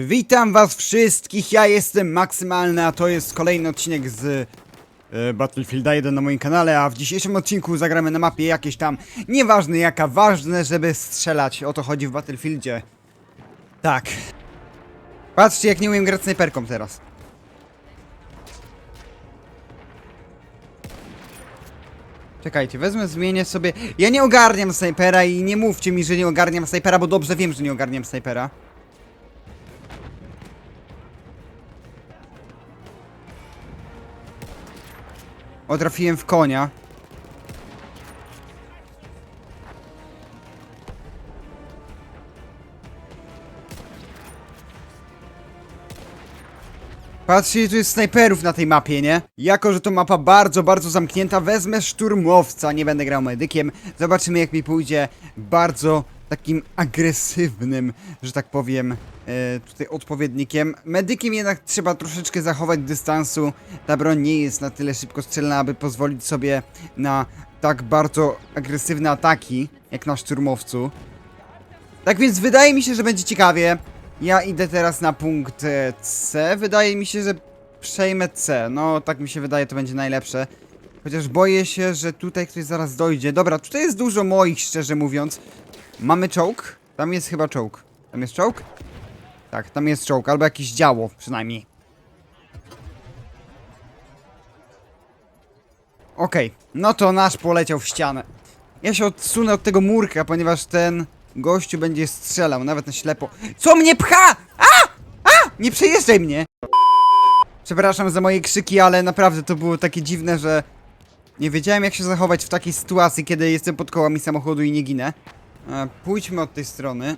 Witam was wszystkich, ja jestem Maksymalny, a to jest kolejny odcinek z e, Battlefielda 1 na moim kanale, a w dzisiejszym odcinku zagramy na mapie jakieś tam, nieważne jaka, ważne, żeby strzelać, o to chodzi w Battlefieldzie. Tak. Patrzcie jak nie umiem grać snajperką teraz. Czekajcie, wezmę, zmienię sobie... Ja nie ogarniam snajpera i nie mówcie mi, że nie ogarniam snajpera, bo dobrze wiem, że nie ogarniam snajpera. O, trafiłem w konia. Patrzcie, tu jest snajperów na tej mapie, nie? Jako, że to mapa bardzo, bardzo zamknięta, wezmę szturmowca, nie będę grał medykiem. Zobaczymy, jak mi pójdzie bardzo takim agresywnym, że tak powiem, e, tutaj odpowiednikiem. Medykiem jednak trzeba troszeczkę zachować dystansu. Ta broń nie jest na tyle szybko strzelna, aby pozwolić sobie na tak bardzo agresywne ataki, jak na szturmowcu. Tak więc wydaje mi się, że będzie ciekawie. Ja idę teraz na punkt e, C. Wydaje mi się, że przejmę C. No, tak mi się wydaje, to będzie najlepsze. Chociaż boję się, że tutaj ktoś zaraz dojdzie. Dobra, tutaj jest dużo moich, szczerze mówiąc. Mamy czołg? Tam jest chyba czołg. Tam jest czołg? Tak, tam jest czołg, albo jakieś działo przynajmniej. Okej, no to nasz poleciał w ścianę. Ja się odsunę od tego murka, ponieważ ten gościu będzie strzelał, nawet na ślepo. Co mnie pcha? A! A! Nie przejeżdżaj mnie! Przepraszam za moje krzyki, ale naprawdę to było takie dziwne, że nie wiedziałem jak się zachować w takiej sytuacji, kiedy jestem pod kołami samochodu i nie ginę. E, pójdźmy od tej strony.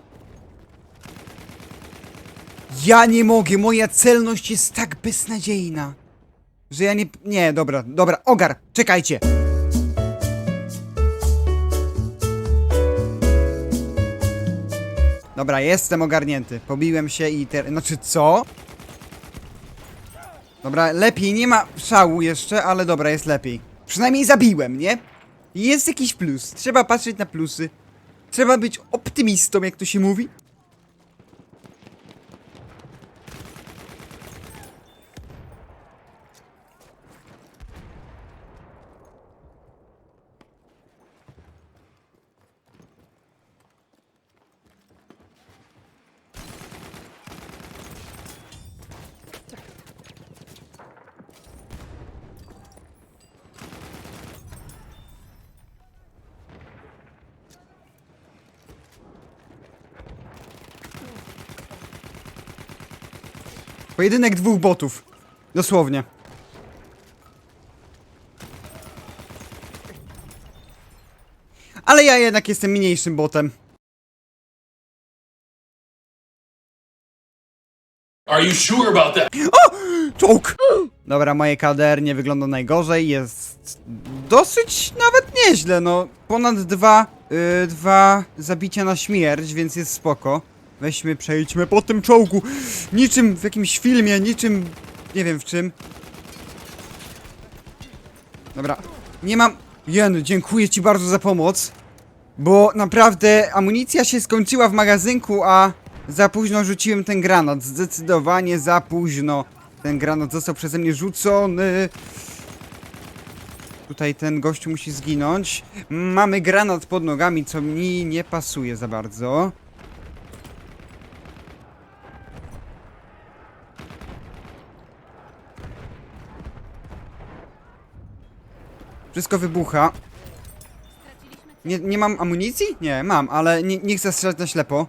Ja nie mogę, moja celność jest tak beznadziejna, że ja nie... Nie, dobra, dobra, ogar, czekajcie. Dobra, jestem ogarnięty. Pobiłem się i teraz... Znaczy, co? Dobra, lepiej, nie ma szału jeszcze, ale dobra, jest lepiej. Przynajmniej zabiłem, nie? Jest jakiś plus. Trzeba patrzeć na plusy. Trzeba być optymistą, jak to się mówi. Pojedynek dwóch botów. Dosłownie. Ale ja jednak jestem mniejszym botem. Are you sure about that? Czołg! Dobra, moje KDR nie wygląda najgorzej, jest dosyć nawet nieźle, no. Ponad dwa, yy, dwa zabicia na śmierć, więc jest spoko. Weźmy, przejdźmy po tym czołgu. Niczym w jakimś filmie, niczym, nie wiem w czym. Dobra, nie mam... Jen, dziękuję ci bardzo za pomoc. Bo naprawdę amunicja się skończyła w magazynku, a za późno rzuciłem ten granat. Zdecydowanie za późno. Ten granat został przeze mnie rzucony. Tutaj ten gościu musi zginąć. Mamy granat pod nogami, co mi nie pasuje za bardzo. Wszystko wybucha. Nie, nie mam amunicji? Nie, mam, ale nie, nie chcę strzelać na ślepo.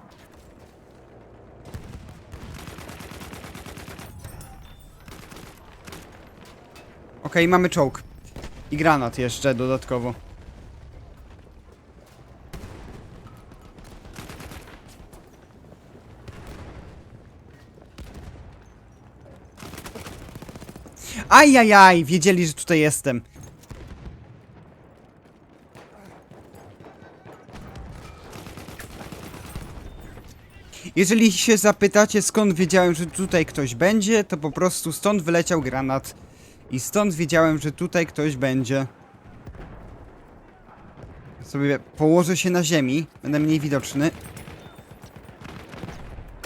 Okej, mamy czołg. I granat jeszcze dodatkowo. Ajajaj, wiedzieli, że tutaj jestem. Jeżeli się zapytacie skąd wiedziałem, że tutaj ktoś będzie, to po prostu stąd wyleciał granat. I stąd wiedziałem, że tutaj ktoś będzie. Sobie położę się na ziemi, będę mniej widoczny.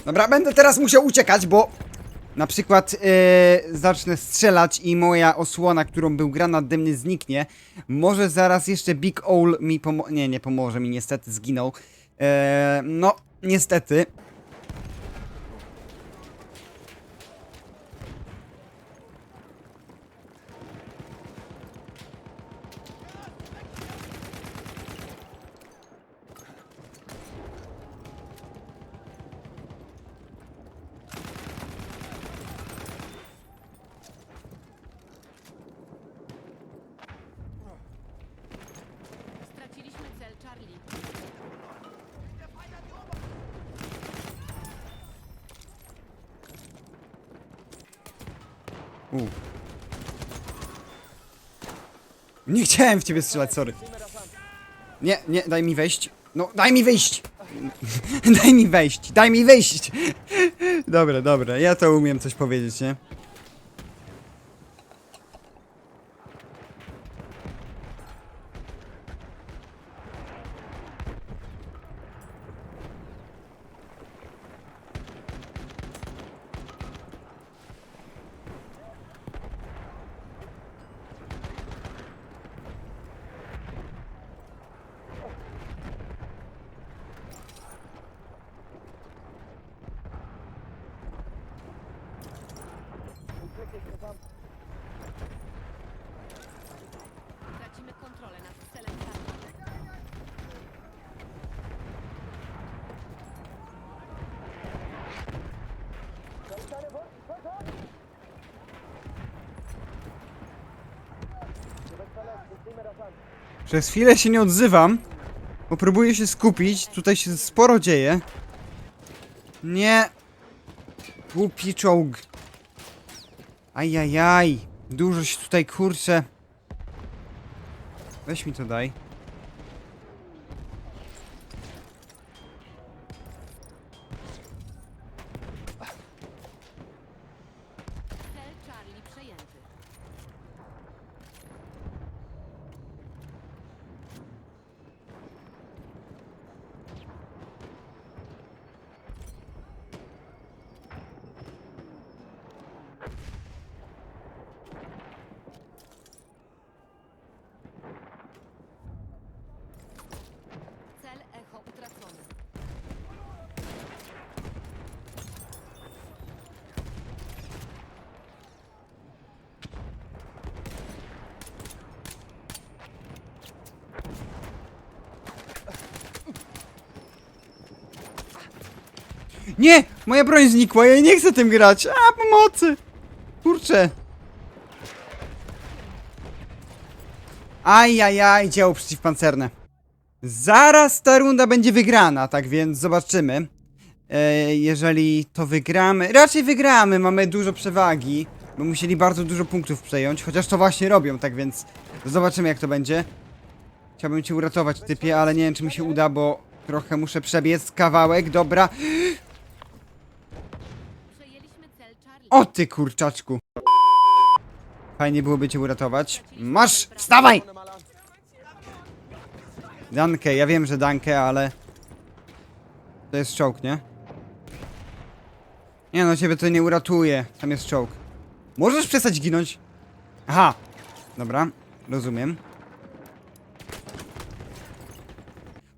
Dobra, będę teraz musiał uciekać, bo na przykład e, zacznę strzelać i moja osłona, którą był granat dymny zniknie. Może zaraz jeszcze Big Owl mi pomoże. Nie, nie pomoże mi, niestety zginął. E, no, niestety. U. Nie chciałem w ciebie strzelać, sorry. Nie, nie, daj mi wejść. No, daj mi wyjść! daj mi wejść, daj mi wyjść! dobra, dobra, ja to umiem coś powiedzieć, nie? Przez chwilę się nie odzywam, bo próbuję się skupić, tutaj się sporo dzieje. Nie! Głupi czołg. Ajajaj, dużo się tutaj kurczę. Weź mi to daj. Nie! Moja broń znikła, ja nie chcę tym grać! A, pomocy! Kurczę! Ajajaj, działo przeciwpancerne. Zaraz ta runda będzie wygrana, tak więc zobaczymy. E, jeżeli to wygramy, raczej wygramy, mamy dużo przewagi. Bo musieli bardzo dużo punktów przejąć, chociaż to właśnie robią, tak więc zobaczymy jak to będzie. Chciałbym cię uratować, typie, ale nie wiem czy mi się uda, bo trochę muszę przebiec kawałek, dobra. O ty kurczaczku. Fajnie byłoby cię uratować. Masz! Wstawaj! Dankę, ja wiem, że Dankę, ale... To jest czołg, nie? Nie no, ciebie to nie uratuje. Tam jest czołg. Możesz przestać ginąć? Aha. Dobra, rozumiem.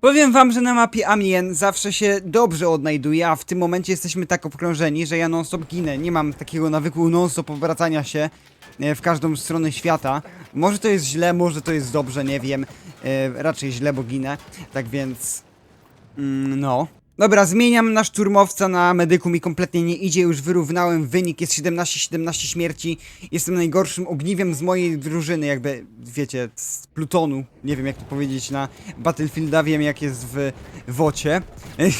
Powiem wam, że na mapie Amien zawsze się dobrze odnajduję, a w tym momencie jesteśmy tak obkrążeni, że ja non-stop ginę. Nie mam takiego nawyku non-stop obracania się e, w każdą stronę świata. Może to jest źle, może to jest dobrze, nie wiem. E, raczej źle, bo ginę. Tak więc... Mm, no. Dobra, zmieniam na szturmowca, na medyku mi kompletnie nie idzie, już wyrównałem wynik, jest 17-17 śmierci. Jestem najgorszym ogniwiem z mojej drużyny, jakby, wiecie, z plutonu. Nie wiem jak to powiedzieć na Battlefielda, wiem jak jest w wocie.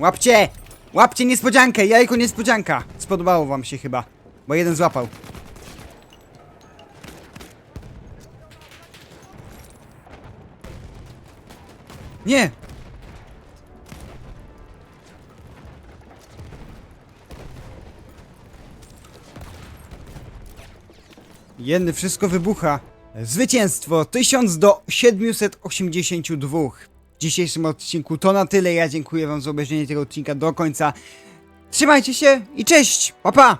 Łapcie! Łapcie niespodziankę, jajko niespodzianka! Spodobało wam się chyba, bo jeden złapał. Nie! Jedny wszystko wybucha. Zwycięstwo 1000 do 782. dzisiejszym odcinku. To na tyle. Ja dziękuję wam za obejrzenie tego odcinka do końca. Trzymajcie się i cześć! Pa pa!